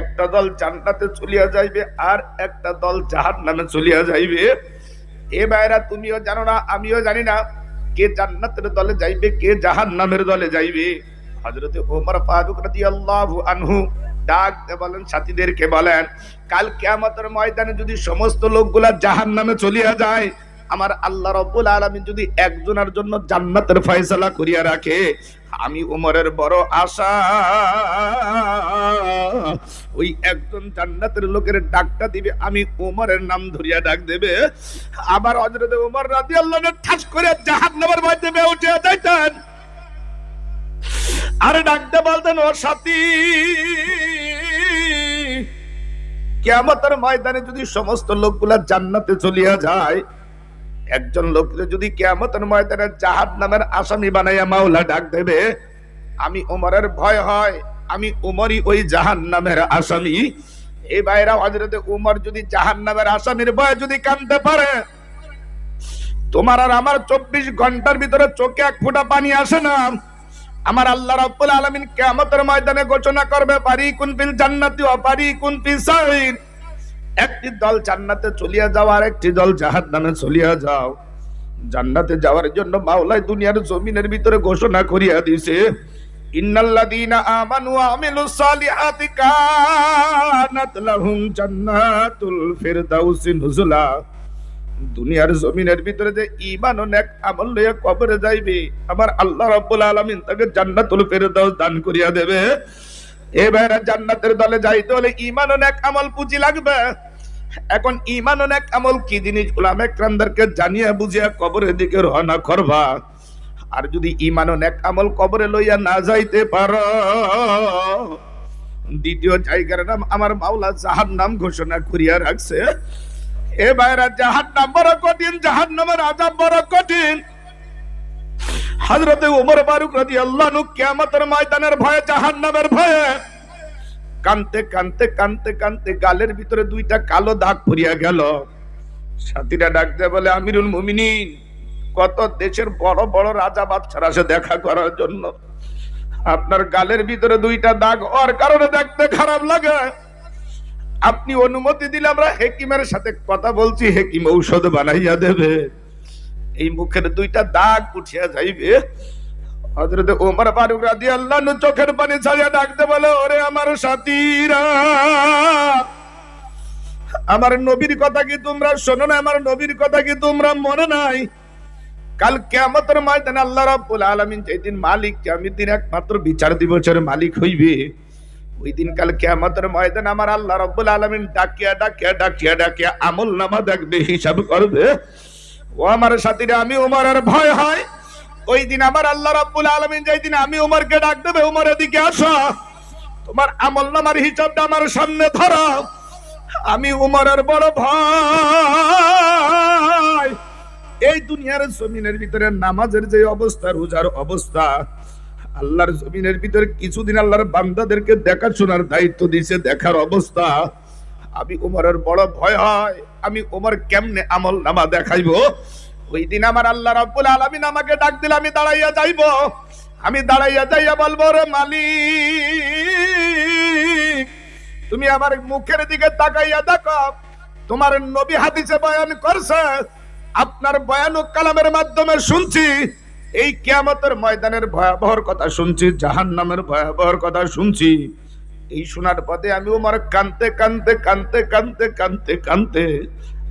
একটা দল জান্নাতে চলিয়া যাইবে আর একটা দল জাহান নামে চলিয়া যাইবে। এ ভাইরা, তুমিও জানো না, আমিও জানি না কে জান্নাতের দলে যাইবে, কে জাহান নামের দলে যাইবে। হজরতে ওমর ফারুক রাদিয়াল্লাহু আনহু ডাক বলেন, সাথীদেরকে বলেন, কাল কিয়ামতের ময়দানে যদি সমস্ত লোকগুলা জাহান নামে চলিয়া যায় আমার আল্লাহ রব্বুল আলামিন যদি একজনের জন্য জান্নাতের ফয়সালা করিয়া রাখে, আমি উমরের বড় আশা। ওই একজন জান্নাতের লোকের ডাকটা দিবে, আমি উমরের নাম ধরিয়া ডাক দেবে। আবার হযরত উমর রাদিয়াল্লাহু আনহু ঠাস করে জাহাজ জাহান্নামের মধ্যে উঠে যাইতেন। আর ডাকতে বলতেন, ও সাথী, কেয়ামতের ময়দানে যদি সমস্ত লোকগুলা জান্নাতে চলিয়া যায় একজন লোককে যদি কেয়ামতের ময়দানে জাহাদ নামের আসামি বানাইয়া মাওলা ডাক দেবে, আমি উমরের ভয় হয়, আমি উমরই ওই জাহান নামের আসামি। এই বাইরা হজরতে উমর যদি জাহান নামের আসামির ভয় যদি কানতে পারে, তোমার আর আমার চব্বিশ ঘণ্টার ভিতরে চোখে এক ফোঁটা পানি আসে না। আমার আল্লাহ রাব্বুল আলামিন কিয়ামতের ময়দানে ঘোষণা করবে পারি কুন ফিল জান্নাতি ওয়া পারি কুন ফিস সাইর। একটি দল জান্নাতে চলিয়া যাও আর একটি দল জাহান্নামে চলিয়া যাও। জান্নাতে যাওয়ার জন্য মাওলাই দুনিয়ার জমিনের ভিতরে ঘোষণা করিয়া দিয়েছে, ইন্নাল্লাযীনা আমানু ওয়া আমিলুস সালিহাতি কানাত লাহুম জান্নাতুল ফিরদাউসি নুজুলা। দুনিয়ার জমিনের ভিতরে যে ঈমান ও নেক আমল লইয়া কবরে যাইবে, আমার আল্লাহ রাব্বুল আলামিন তাকে জান্নাতুল ফেরদাউস দান করিয়া দেবে। এবারে জান্নাতের দলে যাইতে হলে ঈমান ও নেক আমল পুঁজি লাগবে। এখন ইমান ও নেক আমল কি জিনিস? উলামা একরামদেরকে জানিয়া বুঝিয়া কবরের দিকে রওনা করবা। আর যদি ইমান ও নেক আমল কবরে লইয়া না যাইতে পারো, দ্বিতীয় জায়গার নাম আমার মাওলা জাহান নাম ঘোষণা করিয়া রাখছে। এ ভাইরা জাহান নাম বড় কঠিন জাহান নামের আজাব বড় কঠিন। হাজরতে উমর ফারুক রাজি আল্লাহ নু কিয়ামতের ময়দানের ভয়ে জাহান নামের ভয়ে কানতে কানতে কানতে কানতে গালের ভিতরে দুইটা কালো দাগ পড়িয়া গেল। সাথীরা ডাক দেয় বলে, আমিরুল মুমিনিন, কত দেশের বড় বড় রাজা বাচ্চারা আসে দেখা করার জন্য। আপনার গালের ভিতরে দুইটা দাগ হওয়ার কারণে দেখতে খারাপ লাগে। আপনি অনুমতি দিলে আমরা হেকিমের সাথে কথা বলছি, হেকিম ঔষধ বানাইয়া দেবে। এই মুখের দুইটা দাগ উঠিয়া যাইবে। হজরত ওমর ফারুক রাদিয়াল্লাহু আনহু চোখের পানি ছাড়িয়া ডাকতে বলে, ওরে আমার সাথীরা, আমার নবীর কথা কি তোমরা শোনো না? আমার নবীর কথা কি তোমরা মনে নাই? কাল কিয়ামতের ময়দানে আল্লাহ রাব্বুল আলামিন যেদিন মালিক আমি দিন একমাত্র বিচার দিবসের মালিক হইবে, ওই দিন কাল কেয়ামতের ময়দান আমার আল্লাহ রব্বুল আলামিন ডাকিয়া ডাকিয়া ডাকিয়া ডাকিয়া আমল নামা দেখবে, হিসাব করবে। ও আমার সাথীরা, আমি উমরের ভয় হয়। ওই দিন আমার আল্লাহ রব্বুল আলামিন যেই দিন আমি উমরকে ডাক দেবে, উমরের দিকে আসো। তোমার আমল নামার হিসাবটা আমার সামনে ধরো। আমি উমরের বড় ভয় এই দুনিয়ার জমিনের ভিতরে নামাজের যে অবস্থা, রোজার অবস্থা, আল্লাহর জমিনের ভিতরে কিছুদিন আল্লাহর বান্দাদেরকে দেখাশোনার দায়িত্ব দিয়েছে, দেখার অবস্থা। আমি উমরের বড় ভয় হয়। আমি উমর কেমনে আমল নামা দেখাইবো? ওই দিন আমার আল্লাহ রাব্বুল আলামিন আমাকে ডাক দিলে, আমি দাঁড়াইয়া যাইবো। আমি দাঁড়াইয়া যাইয়া বলব রে মালিক, তুমি আমার মুখের দিকে তাকাইয়া দেখো, তোমার নবী হাদিসে বয়ান করছে, আপনার বয়ানুক কালামের মাধ্যমে শুনছি। এই কিয়ামতের ময়দানের ভয়াবহর কথা শুনছি জাহান নামের ভয়াবহর কথা শুনছি। এই শোনার পদে আমি ওমার কানতে কানতে কানতে কানতে কানতে কানতে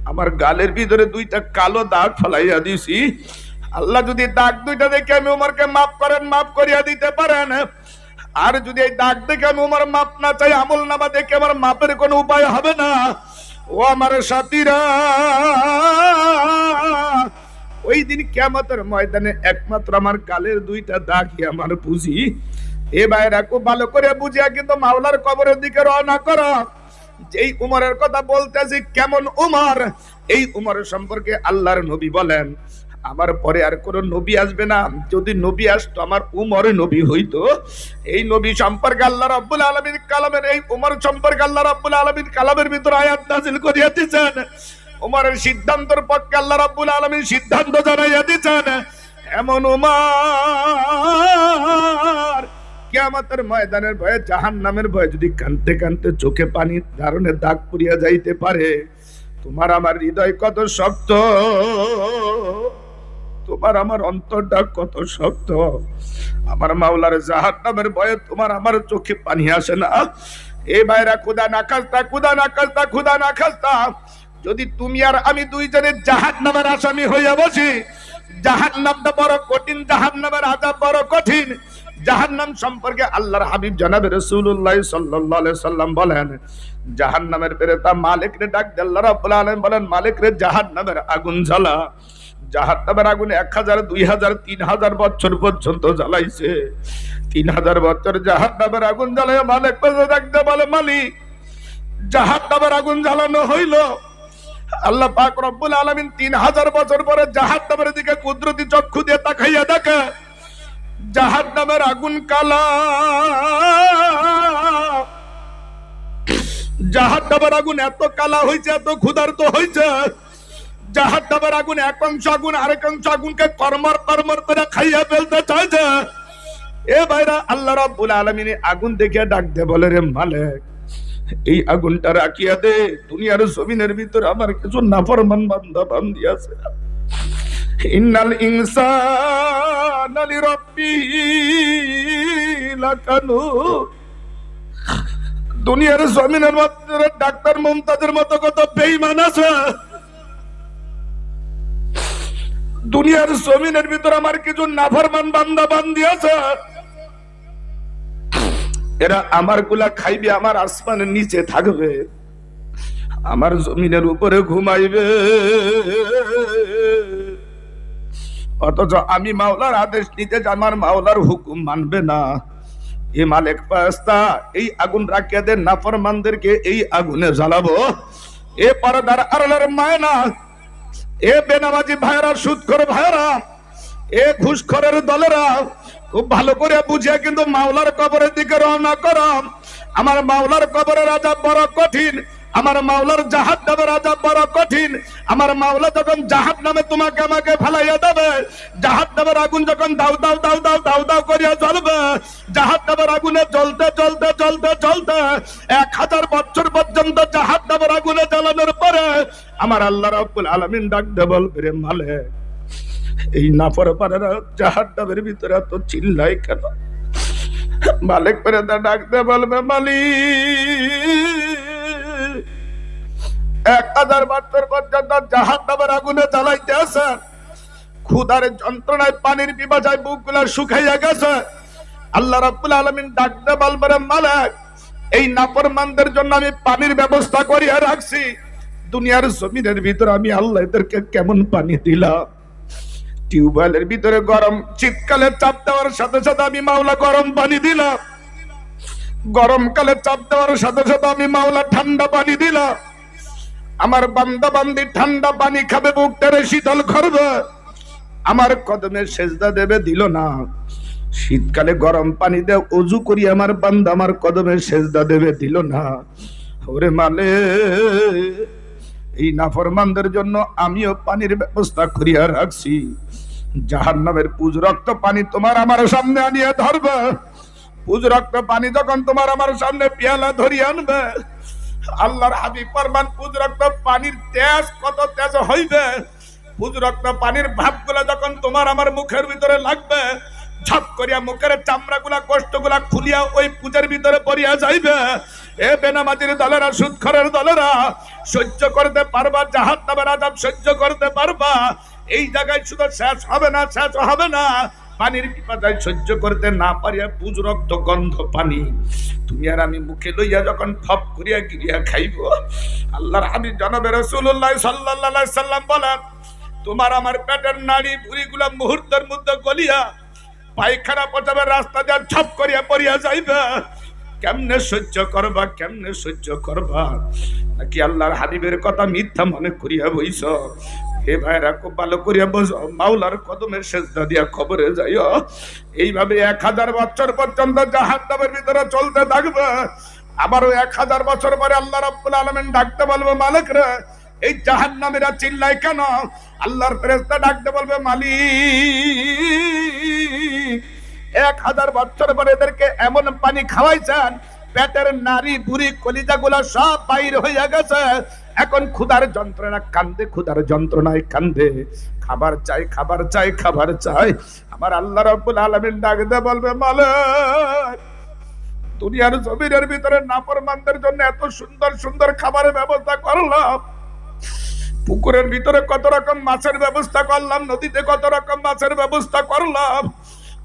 আমার গালের ভিতরে দুইটা কালো দাগ ফলাইয়া দিছি। আল্লাহ যদি দাগ দুইটা দেখে আমি উমরকে মাফ করেন, মাফ করিয়া দিতে পারেন। আর যদি এই দাগ দেখে আমি উমর মাপ না চাই, আমল নামা দেখে আমার মাপের কোনো উপায় হবে না। ও আমার সাথীরা, ওই দিন কেমতের ময়দানে একমাত্র আমার কালের দুইটা দাগই আমার বুঝি। এ ভাইরা খুব ভালো করে বুঝিয়া কিন্তু মাওলার কবরের দিকে রওনা করো। যেই উমরের কথা বলতেছি, কেমন উমর? এই উমরের সম্পর্কে আল্লাহর নবী বলেন, আমার পরে আর কোন নবী আসবে না। যদি নবী আসতো, আমার উমর নবী হইতো। এই নবী সম্পর্কে আল্লাহ রাব্বুল আলামিন কালামের, এই উমর সম্পর্কে আল্লাহ রাব্বুল আলামিন কালামের ভিতর আয়াত নাযিল করিয়া দিয়েছেন উমরের সিদ্ধান্তর পক্ষে আল্লাহ রাব্বুল আলামিন সিদ্ধান্ত জানাইয়া দিয়েছেন এমন উমর কেয়ামতের ময়দানের ভয়ে জাহান নামের ভয়ে যদি কানতে কানতে চোখে পানি ধারণে দাগ পুড়িয়া যাইতে পারে, তোমার আমার হৃদয় কত শক্ত? তোমার আমার অন্তরটা কত শক্ত? আমার মাওলার জাহান নামের ভয়ে তোমার আমার চোখে পানি আসে না। এ ভাইরা খুদা না খাস্তা খুদা না খাস্তা খুদা না খাস্তা। যদি তুমি আর আমি দুইজনের জাহান নামের আসামি হইয়া বসি জাহান নামটা বড় কঠিন জাহান নামের আজাব বড় কঠিন। জাহান নাম সম্পর্কে আল্লাহর হাবিব জানাবে রসুল্লাহ সাল্লাহ সাল্লাম বলেন জাহান নামের পেরেতা মালিক রে ডাক আল্লাহ বলেন মালিক রে জাহান নামের আগুন জ্বালা। জাহান নামের আগুন এক হাজার, দুই হাজার, তিন হাজার বছর পর্যন্ত জ্বালাইছে। তিন হাজার বছর জাহান নামের আগুন জ্বালায় মালিক ডাকতে বলে, মালিক জাহান নামের আগুন জ্বালানো হইল। আল্লাহ পাক রব্বুল আলামিন তিন হাজার বছর পরে জাহান নামের দিকে কুদরতি চক্ষু দিয়ে তাকাইয়া দেখে জাহান নামের আগুন কালা। জাহান নামের আগুন এত কালা হয়েছে এত ক্ষুধার্ত হয়েছে জাহান নামের আগুন এক অংশ আগুন, আরেক অংশ আগুনকে কর্মর কর্মর করে খাইয়া ফেলতে চাইছে। এ ভাইরা, আল্লাহ রাব্বুল আলামিন আগুন দেখে ডাক দে বলে, রে মালিক, এই আগুনটা রাখিয়া দে। দুনিয়ার জমিনের ভিতরে আমার কিছু নাফরমান বান্দা বান্দি আছে। ইন্নাল ইনসানা লাকানু। দুনিয়ার জমিনের মধ্যে ডাক্তার মমতাজের মতো কত বেঈমান আছে? দুনিয়ার জমিনের ভিতরে আমার কিছু নাফরমান বান্দা বান্দি আছে? এরা আমারগুলা খাইবে, আমার আসমানের নিচে থাকবে, আমার জমিনের উপরে ঘুমাইবে। অথচ আমি মাওলার আদেশ নিতে আমার মাওলার হুকুম মানবে না। এ মালিক পাস্তা, এই আগুন রাখিয়া দেন নাফরমানদেরকে এই আগুনে জ্বালাবো। এ পরদার আড়ালের মায়না, এ বেনামাজি ভাইরা সুদখোর ভাইরা এ ঘুষখোরের দলেরা, খুব ভালো করে বুঝিয়া কিন্তু মাওলার কবরের দিকে রওনা করো। আমার মাওলার কবরের রাজা বড় কঠিন। আমার মাওলার জাহাজ নামে রাজা বড় কঠিন। আমার মাওলা যখন জাহাজ নামে তোমাকে আমাকে ফেলাইয়া দেবে জাহাজ নামের আগুন যখন দাও দাও দাও দাও দাউ দাও করিয়া জ্বলবে জাহাজ নামের আগুনে জ্বলতে জ্বলতে জ্বলতে জ্বলতে এক হাজার বছর পর্যন্ত জাহাজ নামের আগুনে জ্বালানোর পরে আমার আল্লাহ রাব্বুল আলামিন ডাক দে বলবে রে মালিক, এই নাফর পারেরা জাহাজ নামের ভিতরে এত চিল্লাই কেন? মালিক করে ডাক দে বলবে, মালিক এক হাজার বছর পর্যন্ত জাহাজ নামের আগুনে জ্বালাইতে আছে। ক্ষুধার যন্ত্রণায় পানির পিপাসায় বুকগুলা শুকাইয়া গেছে। আল্লাহ রাব্বুল আলামিন ডাকতে বলবে রে মালিক, এই নাফরমানদের জন্য আমি পানির ব্যবস্থা করিয়া রাখছি। দুনিয়ার জমিনের ভিতরে আমি আল্লাহ এদেরকে কেমন পানি দিলাম? টিউবওয়েলের ভিতরে গরম, শীতকালে চাপ দেওয়ার সাথে সাথে আমি মাওলা গরম পানি দিলাম। গরমকালে চাপ দেওয়ার সাথে সাথে আমি মাওলা ঠান্ডা পানি দিলাম। আমার বান্দা বান্দি ঠান্ডা পানি খাবে, বুকটারে শীতল করবে। আমার কদমে সেজদা দেবে, দিল না। শীতকালে গরম পানি দে, অজু করি আমার বান্দা আমার কদমে সেজদা দেবে, দিল না। ওরে মালে এই নাফরমানদের জন্য আমিও পানির ব্যবস্থা করিয়া রাখছি। জাহান নামের পুজ রক্ত পানি তোমার আমার সামনে আনিয়া ধরবে। পুজ রক্ত পানি যখন তোমার আমার সামনে পেয়ালা ধরিয়ে আনবে আল্লাহর হাবিব ফরমান পুজ রক্ত পানির তেজ কত তেজ হইবে? পুজ রক্ত পানির ভাবগুলা যখন তোমার আমার মুখের ভিতরে লাগবে, ঝপ করিয়া মুখের খুলিয়া ওই পূজার ভিতরে পড়িয়া যাইবে। এ বেনামাজির দলেরা, সুৎখরের দলেরা, সহ্য করতে পারবা জাহাজ নামের আজাব সহ্য করতে পারবা। এই জায়গায় শুধু শেষ হবে না, শেষ হবে না। পানির পিপাসায় সহ্য করতে না পারিয়া পুজ রক্ত গন্ধ পানি। তুমি আর আমি মুখে লইয়া যখন ফপ করিয়া গিরিয়া খাইব, আল্লাহর হাবিব জনবে রসুল্লাহ সাল্লাহ সাল্লাম বলেন, তোমার আমার পেটের নাড়ি ভুড়িগুলা মুহূর্তের মধ্যে গলিয়া পায়খানা পচাবের রাস্তা দিয়ে ছপ করিয়া পড়িয়া যাইবে। কেমনে সহ্য করবা, কেমনে সহ্য করবা? নাকি আল্লাহর হাবিবের কথা মিথ্যা মনে করিয়া বইস হে ভাইরা, খুব ভালো করিয়া বস মাওলার কদমের সেজদা দিয়া খবরে যাইও। এইভাবে এক হাজার বছর পর্যন্ত জাহাজ নামের ভিতরে চলতে থাকবে। আবারও এক হাজার বছর পরে আল্লাহ রাব্বুল আলামিন ডাকতে বলবে, মালিক রে, এই জাহান নামেরা চিল্লাই কেন? আল্লাহর ফেরেস্তা ডাকতে বলবে, মালিক, এক হাজার বছর পরে এদেরকে এমন পানি খাওয়াইছেন, পেটের নারী বুড়ি কলিজা গুলা সব বাইর হইয়া গেছে। এখন ক্ষুধার যন্ত্রণা, কান্দে, ক্ষুধার যন্ত্রণায় কান্দে। খাবার চাই খাবার চাই খাবার চাই। আমার আল্লাহ রব্বুল আলামিন ডাক দে বলবে, মালিক, দুনিয়ার জমিনের ভিতরে নাফরমানদের জন্য এত সুন্দর সুন্দর খাবারের ব্যবস্থা করলাম। পুকুরের ভিতরে কত রকম মাছের ব্যবস্থা করলাম, নদীতে কত রকম মাছের ব্যবস্থা করলাম,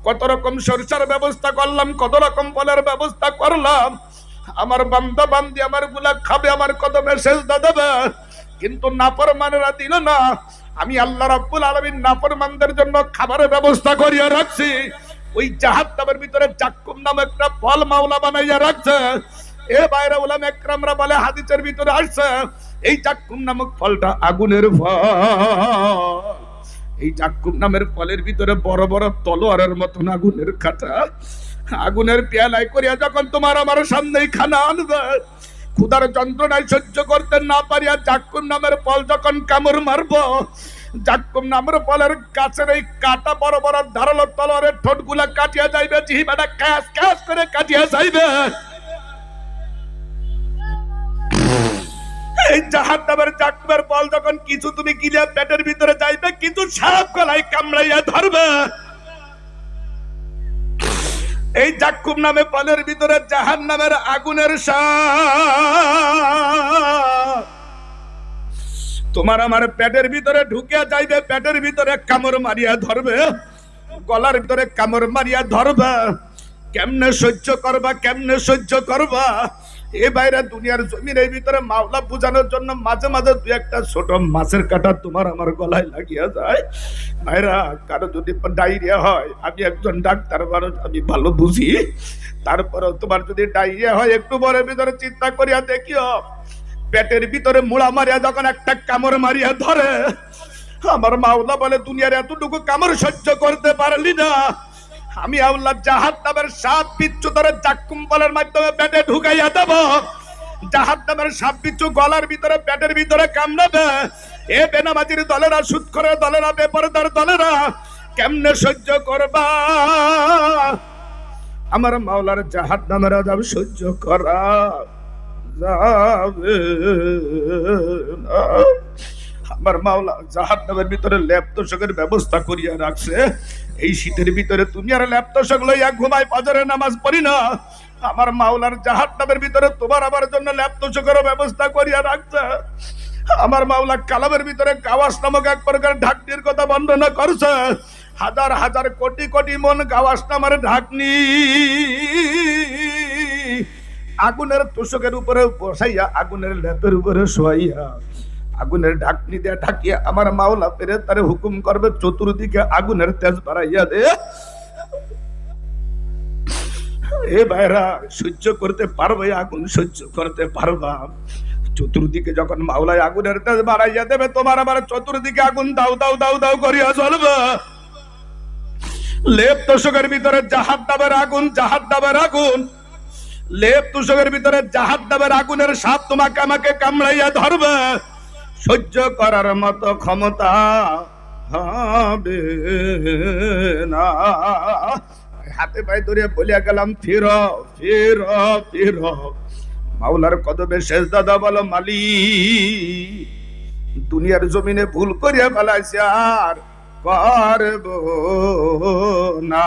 কত রকম সরিষার ব্যবস্থা করলাম, কত রকম ফলের ব্যবস্থা করলাম। আমার বান্দা বান্দি আমারগুলা খাবে, আমার কদমে শেষ দেবে। কিন্তু নাফরমানেরা দিল না। আমি আল্লাহ রাব্বুল আলামিন নাফরমানদের জন্য খাবারের ব্যবস্থা করিয়া রাখছি। ওই জাহান্নামের ভিতরে জাক্কুম নাম একটা ফল মাওলা বানাইয়া রাখছে। এ বাইরে ওলাম একরামরা বলে, হাদিসের ভিতরে আসছে, এই জাক্কুম নামক ফলটা আগুনের ফল। এই জাক্কুম নামের ফলের ভিতরে বড় বড় তলোয়ারের মতন আগুনের কাটা আগুনের পেয়ালায় করিয়া যখন তোমার আমার সামনেই খানা আনবে ক্ষুদার যন্ত্রণায় সহ্য করতে না পারিয়া জাক্কুম নামের ফল যখন কামড় মারবো, জাক্কুম নামের ফলের গাছের এই কাটা বড় বড় ধারালো তলোয়ারের ঠোঁটগুলা কাটিয়া যাইবে, জিহিবাটা ক্যাস ক্যাস করে কাটিয়া যাইবে। এই জাহান নামের জাকমের বল যখন কিছু তুমি গিলিয়া পেটের ভিতরে যাইবে কিছু সাপ গলায় কামড়াইয়া ধরবে। এই জাকুম নামে পালের ভিতরে জাহান নামের আগুনের তোমার আমার পেটের ভিতরে ঢুকিয়া যাইবে, পেটের ভিতরে কামড় মারিয়া ধরবে, গলার ভিতরে কামড় মারিয়া ধরবে। কেমনে সহ্য করবা, কেমনে সহ্য করবা? এ বাইরে দুনিয়ার জমির এই ভিতরে মাওলা বুঝানোর জন্য মাঝে মাঝে দু একটা ছোট মাছের কাটা তোমার আমার গলায় লাগিয়া যায়। ভাইরা কারও যদি ডায়রিয়া হয়, আমি একজন ডাক্তার, মানুষ, আমি ভালো বুঝি। তারপরেও তোমার যদি ডায়রিয়া হয়, একটু পরে ভিতরে চিন্তা করিয়া দেখিও, পেটের ভিতরে মুড়া মারিয়া যখন একটা কামড় মারিয়া ধরে, আমার মাওলা বলে, দুনিয়ার এতটুকু কামড় সহ্য করতে পারলি না। আমি আল্লাহ জাহাদ নামের সাপ বিচ্ছু ধরে জাক্কুম বলের মাধ্যমে পেটে ঢুকাইয়া দেব। জাহাদ নামের সাপ বিচ্ছু গলার ভিতরে পেটের ভিতরে কামড়াবে। এ বেনামাজির দলেরা সুদ করে দলেরা, বেপরদার দলেরা, কেমনে সহ্য করবা? আমার মাওলার জাহাদ নামের আজাব সহ্য করা যাবে আমার মাওলা জাহাদ নামের ভিতরে ল্যাপ তোষকের ব্যবস্থা করিয়া রাখছে। এই শীতের ভিতরে তুমি আর ল্যাপ তোষক লইয়া ঘুমাই পাজরের নামাজ পড়ি না। আমার মাওলার জাহাদ নামের ভিতরে তোমার আমার জন্য ল্যাপ তোষকের ব্যবস্থা করিয়া রাখছে আমার মাওলা কালামের ভিতরে গাওয়াস নামক এক প্রকার ঢাকনির কথা বর্ণনা করছে। হাজার হাজার কোটি কোটি মন গাওয়াস নামের ঢাকনি। আগুনের তোষকের উপরে বসাইয়া আগুনের লেপের উপরে শোয়াইয়া আগুনের ঢাকনি দিয়ে ঢাকিয়া আমার মাওলা পেরে তারে হুকুম করবে, চতুর্দিকে আগুনের তেজ বাড়াইয়া দে। এ ভাইরা, সহ্য করতে পারবে, আগুন সহ্য করতে পারবা। চতুর্দিকে যখন মাওলায় আগুনের তেজ বাড়াইয়া দেবে, তোমার আবার চতুর্দিকে আগুন দাও দাও দাও দাও করিয়া চলবে। লেপ তোষকের ভিতরে জাহাদ দাবের আগুন জাহাদ দাবের আগুন। লেপ তুষকের ভিতরে জাহাদ দাবের আগুনের সাপ তোমাকে আমাকে কামড়াইয়া ধরবে। সহ্য করার মতো ক্ষমতা হবে না। হাতে পায়ে ধরে বলিয়া গেলাম, ফির ফির ফির। মাওলার কদমে শেষ দাদা বলো মালি দুনিয়ার জমিনে ভুল করিয়া ফেলাইছে আর করব না।